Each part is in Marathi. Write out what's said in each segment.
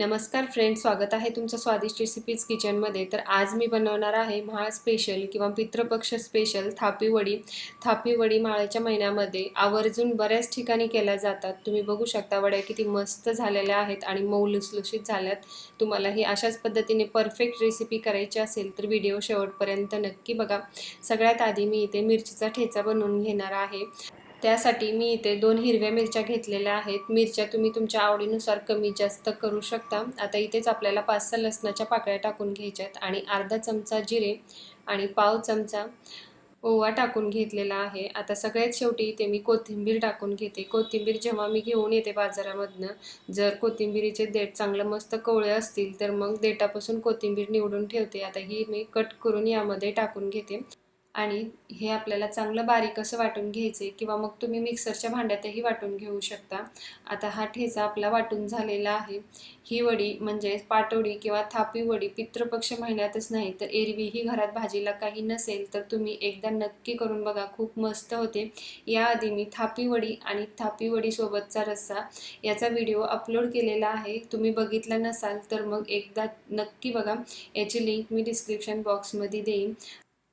नमस्कार फ्रेंड स्वागत आहे तुमचं स्वादिष्ट रेसिपीज किचनमध्ये तर आज मी बनवणार आहे म्हाळ स्पेशल किंवा पितृपक्ष स्पेशल थापीवडी थापीवडी माळ्याच्या महिन्यामध्ये आवर्जून बऱ्याच ठिकाणी केल्या जातात. तुम्ही बघू शकता वड्या किती मस्त झालेल्या आहेत आणि मऊ लुसलुशीत झाल्यात. तुम्हाला ही अशाच पद्धतीने परफेक्ट रेसिपी करायची असेल तर व्हिडिओ शेवटपर्यंत नक्की बघा. सगळ्यात आधी मी इथे मिरचीचा ठेचा बनवून घेणार आहे. त्यासाठी मी इथे दोन हिरव्या मिरच्या घेतलेल्या आहेत. मिरच्या तुम्ही तुमच्या आवडीनुसार कमी जास्त करू शकता. आता इथेच आपल्याला पाच सहा लसणाच्या पाकळ्या टाकून घ्यायच्यात आणि अर्धा चमचा जिरे आणि पाव चमचा ओवा टाकून घेतलेला आहे. आता सगळ्यात शेवटी इथे मी कोथिंबीर टाकून घेते. कोथिंबीर जेव्हा मी घेऊन येते बाजारामधनं जर कोथिंबीरीचे देठ चांगलं मस्त कोवळे असतील तर मग देठापासून कोथिंबीर निवडून ठेवते. आता ही मी कट करून यामध्ये टाकून घेते. आणि हे आपल्याला चांगलं बारीक असं वाटून घ्यायचे किंवा मग तुम्ही मिक्सरच्या भांड्यातही वाटून घेऊ शकता. आता हा ठेचा आपला वाटून झालेला आहे. ही वडी म्हणजे पाटवडी किंवा थापी वडी पितृपक्ष महिन्यातच नाही तर एरवी ही घरात भाजीला काही नसेल तर तुम्ही एकदा नक्की करून बघा. खूप मस्त होते. याआधी मी थापी वडी आणि थापी वडीसोबतचा रस्सा याचा व्हिडिओ अपलोड केलेला आहे. तुम्ही बघितला नसाल तर मग एकदा नक्की बघा. याची लिंक मी डिस्क्रिप्शन बॉक्समध्ये देईन.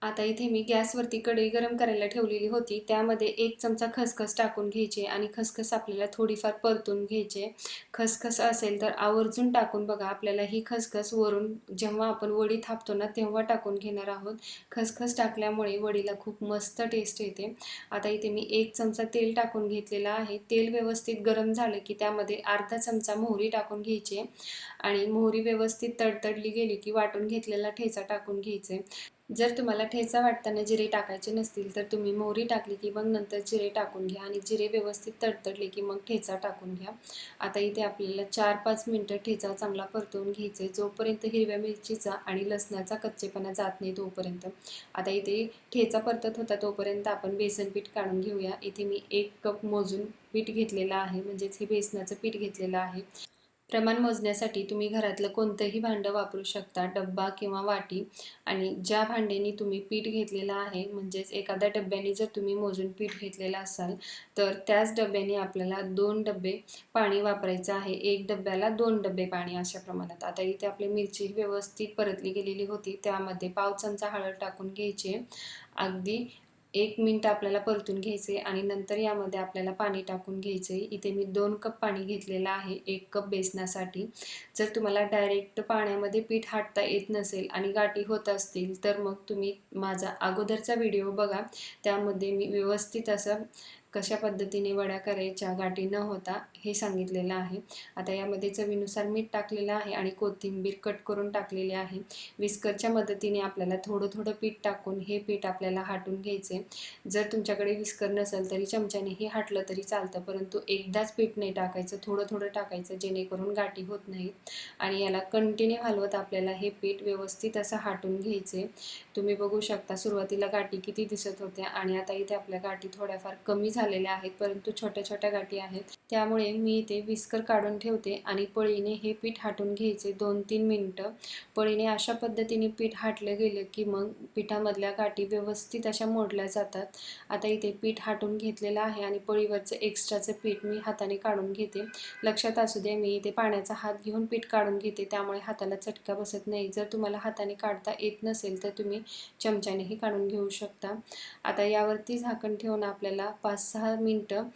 आता इथे मी गॅसवरती कढई गरम करायला ठेवलेली होती. त्यामध्ये एक चमचा खसखस टाकून घ्यायचे आणि खसखस आपल्याला थोडीफार परतून घ्यायचे. खसखस असेल तर आवर्जून टाकून बघा आपल्याला ही खसखस वरून जेव्हा आपण वडी थापतो ना तेव्हा टाकून घेणार आहोत. खसखस टाकल्यामुळे वडीला खूप मस्त टेस्ट येते. आता इथे मी एक चमचा तेल टाकून घेतलेला आहे. तेल व्यवस्थित गरम झालं की त्यामध्ये अर्धा चमचा मोहरी टाकून घ्यायची आणि मोहरी व्यवस्थित तडतडली गेली की वाटून घेतलेला ठेचा टाकून घ्यायचे. जर तुम्हाला ठेचा वाटताना जिरे टाकायचे नसतील तर तुम्ही मोहरी टाकली की मग नंतर जिरे टाकून घ्या आणि जिरे व्यवस्थित तडतडले की मग ठेचा टाकून घ्या. आता इथे आपल्याला चार पाच मिनटं ठेचा चांगला परतवून घ्यायचे जोपर्यंत हिरव्या मिरचीचा आणि लसणाचा कच्चेपणा जात नाही तोपर्यंत. आता इथे ठेचा परतत होता तोपर्यंत आपण बेसन पीठ काढून घेऊया. इथे मी एक कप मोजून पीठ घेतलेलं आहे. म्हणजेच हे बेसनाचं पीठ घेतलेलं आहे. प्रमाण मोजण्यासाठी तुम्ही घरातलं कोणतंही भांडं वापरू शकता डब्बा किंवा वाटी. आणि ज्या भांड्यानी तुम्ही पीठ घेतलेलं आहे म्हणजेच एखाद्या डब्याने जर तुम्ही मोजून पीठ घेतलेलं असाल तर त्याच डब्याने आपल्याला दोन डबे पाणी वापरायचं आहे. एक डब्याला दोन डबे पाणी अशा प्रमाणात. आता इथे आपली मिरची व्यवस्थित परतली गेलेली होती त्यामध्ये पाव चमचा हळद टाकून घ्यायचे. अगदी एक मिनट आपल्याला परतून घ्यायचे आणि नंतर यामध्ये आपल्याला पाणी टाकून घ्यायचे इथे मी दोन कप पाणी घेतलेलं आहे एक कप बेसनासाठी. जर तुम्हाला डायरेक्ट पाण्यामध्ये पीठ हाटता येत नसेल आणि गाठी होत असतील तर मग तुम्ही माझा अगोदरचा व्हिडिओ बघा. त्यामध्ये मी व्यवस्थित असं कशा पद्धतीने वड्या करायच्या गाठी न होता हे सांगितलेलं आहे. आता यामध्ये चवीनुसार मीठ टाकलेलं आहे आणि कोथिंबीर कट करून टाकलेले आहे. विस्करच्या मदतीने आपल्याला थोडं थोडं पीठ टाकून हे पीठ आपल्याला हाटून घ्यायचे. जर तुमच्याकडे विस्कर नसेल तरी चमच्यानेही हाटलं तरी चालतं परंतु एकदाच पीठ नाही टाकायचं थोडं थोडं टाकायचं जेणेकरून गाठी होत नाही आणि याला कंटिन्यू हलवत आपल्याला हे पीठ व्यवस्थित असं हाटून घ्यायचे. तुम्ही बघू शकता सुरुवातीला गाठी किती दिसत होत्या आणि आता इथे आपल्या गाठी थोड्याफार कमी झालेल्या आहेत परंतु छोट्या छोट्या गाठी आहेत. त्यामुळे मी इथे विस्कर काढून ठेवते आणि पळीने हे पीठ हाटून घ्यायचे दोन तीन मिनटं. पळीने अशा पद्धतीने पीठ हाटलं गेलं की मग पिठामधल्या गाठी व्यवस्थित अशा मोडल्या जातात. आता इथे पीठ हाटून घेतलेलं आहे आणि पळीवरचं एक्स्ट्राचं पीठ मी हाताने काढून घेते. लक्षात असू दे मी इथे पाण्याचा हात घेऊन पीठ काढून घेते त्यामुळे हाताला चटका बसत नाही. जर तुम्हाला हाताने काढता येत नसेल तर तुम्ही चमच्यानेही काढून घेऊ शकता. आता यावरती झाकण ठेवून आपल्याला पाच सहा मिनटं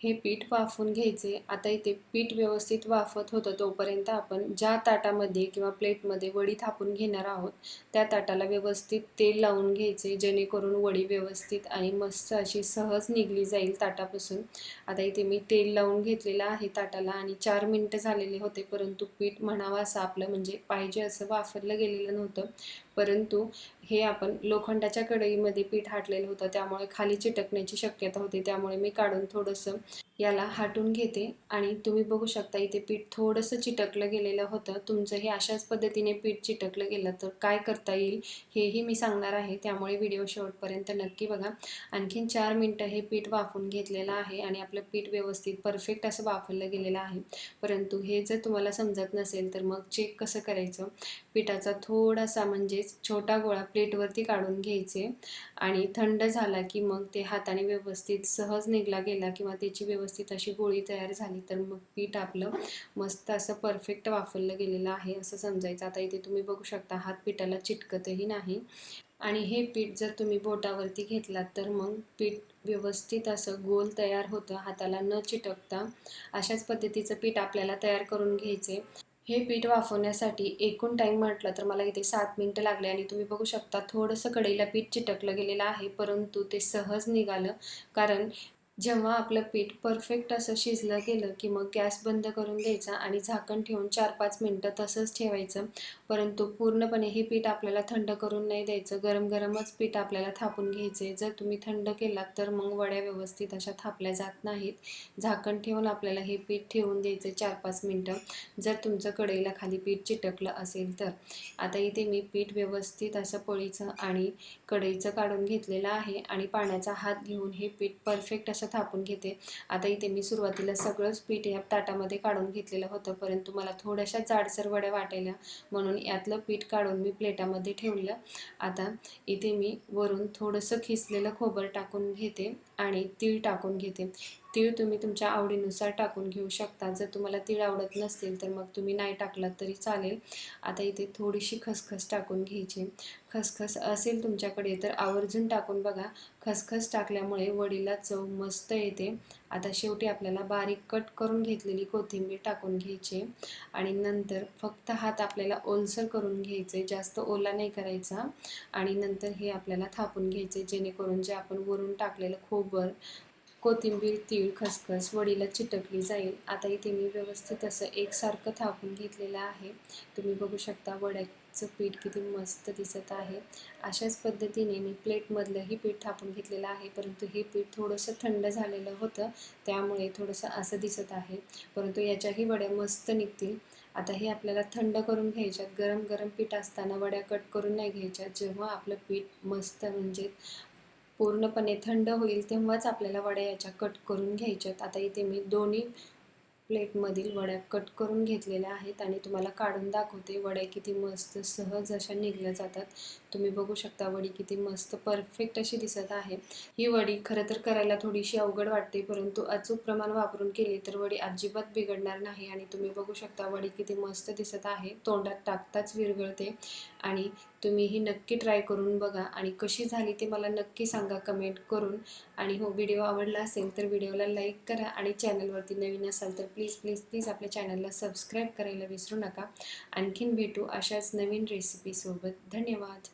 हे पीठ वाफून घ्यायचे. आता इथे पीठ व्यवस्थित वाफत होतं तोपर्यंत आपण ज्या ताटामध्ये किंवा प्लेटमध्ये वडी थापून घेणार आहोत त्या ताटाला व्यवस्थित तेल लावून घ्यायचे जेणेकरून वडी व्यवस्थित आणि मस्त अशी सहज निघली जाईल ताटापासून. आता इथे मी तेल लावून घेतलेलं आहे ताटाला आणि चार मिनटं झालेले होते परंतु पीठ म्हणावं असं आपलं म्हणजे पाहिजे असं वाफरलं गेलेलं नव्हतं. परंतु हे आपण लोखंडाच्या कढईमध्ये पीठ हाटलेलं होतं त्यामुळे खाली चिटकण्याची शक्यता होती त्यामुळे मी काढून थोडंसं याला हाटून घेते आणि तुम्ही बघू शकता इथे पीठ थोडंसं चिटकलं गेलेलं होतं. तुमचंही अशाच पद्धतीने पीठ चिटकलं गेलं तर काय करता येईल हेही मी सांगणार आहे. त्यामुळे व्हिडिओ शेवटपर्यंत नक्की बघा. आणखीन चार मिनटं हे पीठ वाफून घेतलेलं आहे आणि आपलं पीठ व्यवस्थित परफेक्ट असं वाफरलं गेलेलं आहे. परंतु हे जर तुम्हाला समजत नसेल तर मग चेक कसं करायचं? पिठाचा थोडासा म्हणजेच छोटा गोळा प्लेटवरती काढून घ्यायचे. आणि थंड झाला की मग ते हाताने व्यवस्थित सहज निघला गेला किंवा त्याची व्यवस्थित अशी गोळी तयार झाली तर मग पीठ आपलं मस्त असं परफेक्ट वाफरलं गेलेलं आहे असं समजायचं. आता इथे तुम्ही बघू शकता हात पिठाला चिटकतही नाही. आणि हे पीठ जर तुम्ही बोटावरती घेतलात तर मग पीठ व्यवस्थित असं गोल तयार होतं. हाताला न चिटकता अशाच पद्धतीचं पीठ आपल्याला तयार करून घ्यायचे हे पीठ वाफवण्यासाठी एकूण टाईम म्हटलं तर मला इथे सात मिनटं लागले आणि तुम्ही बघू शकता थोडंसं कढईला पीठ चिटकलं गेलेलं आहे परंतु ते सहज निघालं. कारण जेव्हा आपलं पीठ परफेक्ट असं शिजलं गेलं की मग गॅस बंद करून द्यायचा आणि झाकण ठेवून चार पाच मिनटं तसंच ठेवायचं. परंतु पूर्णपणे हे पीठ आपल्याला थंड करून नाही द्यायचं. गरम गरमच पीठ आपल्याला थापून घ्यायचे. जर तुम्ही थंड केलात तर मग वड्या व्यवस्थित अशा थापल्या जात नाहीत. झाकण ठेवून आपल्याला हे पीठ ठेवून द्यायचं चार पाच मिनटं. जर तुमचं कढईला खाली पीठ चिटकलं असेल तर. आता इथे मी पीठ व्यवस्थित असं पोळीचं आणि कढईचं काढून घेतलेलं आहे आणि पाण्याचा हात घेऊन हे पीठ परफेक्ट असं थापून घेते. आता इथे मी सुरुवातीला सगळंच पीठ या ताटामध्ये काढून घेतलेलं होतं परंतु मला थोड्याशा जाडसर वड्या वाटायला म्हणून यातलं पीठ काढून मी प्लेटामध्ये ठेवलं. आता इथे मी वरून थोडंसं खिसलेलं खोबर टाकून घेते आणि तीळ टाकून घेते. तीळ तुम्ही तुमच्या आवडीनुसार टाकून घेऊ शकता. जर तुम्हाला तीळ आवडत नसतील तर मग तुम्ही नाही टाकलात तरी चालेल. आता इथे थोडीशी खसखस टाकून घ्यायची. खसखस असेल तुमच्याकडे तर आवर्जून टाकून बघा. खसखस टाकल्यामुळे वडीला चव मस्त येते. आता शेवटी आपल्याला बारीक कट करून घेतलेली कोथिंबीर टाकून घ्यायची. आणि नंतर फक्त हात आपल्याला ओलसर करून घ्यायचे. जास्त ओला नाही करायचा. आणि नंतर हे आपल्याला थापून घ्यायचे जेणेकरून जे आपण वरून टाकलेलं खोबर कोथिंबीर तीळ खसखस वडीला चिटकली जाईल. आता इथे मी व्यवस्थित असं एकसारखं थापून घेतलेलं आहे. तुम्ही बघू शकता वड्याचं पीठ किती मस्त दिसत आहे. अशाच पद्धतीने मी प्लेटमधलंही पीठ थापून घेतलेलं आहे. परंतु हे पीठ थोडंसं थंड झालेलं होतं. त्यामुळे थोडंसं असं दिसत आहे. परंतु याच्याही वड्या मस्त निघतील. आता हे आपल्याला थंड करून घ्यायच्यात. गरम गरम पीठ असताना वड्या कट करून नाही घ्यायच्या. जेव्हा आपलं पीठ मस्त म्हणजे पूर्णपणे थंड होईल तेव्हाच आपल्याला वड्या याच्या कट करून घ्यायच्यात आता इथे मी दोन्ही प्लेटमधील वड्या कट करून घेतलेल्या आहेत आणि तुम्हाला काढून दाखवते. वड्या किती मस्त सहज अशा निघल्या जातात. तुम्ही बघू शकता वडी किती मस्त परफेक्ट अशी दिसत आहे. ही वडी खरं तर करायला थोडीशी अवघड वाटते परंतु अचूक प्रमाण वापरून केली तर वडी अजिबात बिघडणार नाही. आणि तुम्ही बघू शकता वडी किती मस्त दिसत आहे. तोंडात टाकताच विरघळते. आणि तुम्ही ही नक्की ट्राय करून बघा आणि कशी झाली ते मला नक्की सांगा कमेंट करून. आणि हो व्हिडिओ आवडला असेल तर व्हिडिओला लाईक करा आणि चॅनलवरती नवीन असाल तर प्लीज प्लीज प्लीज आपल्या चॅनलला सबस्क्राईब करायला विसरू नका. आणखीन भेटू अशाच नवीन रेसिपीसोबत धन्यवाद.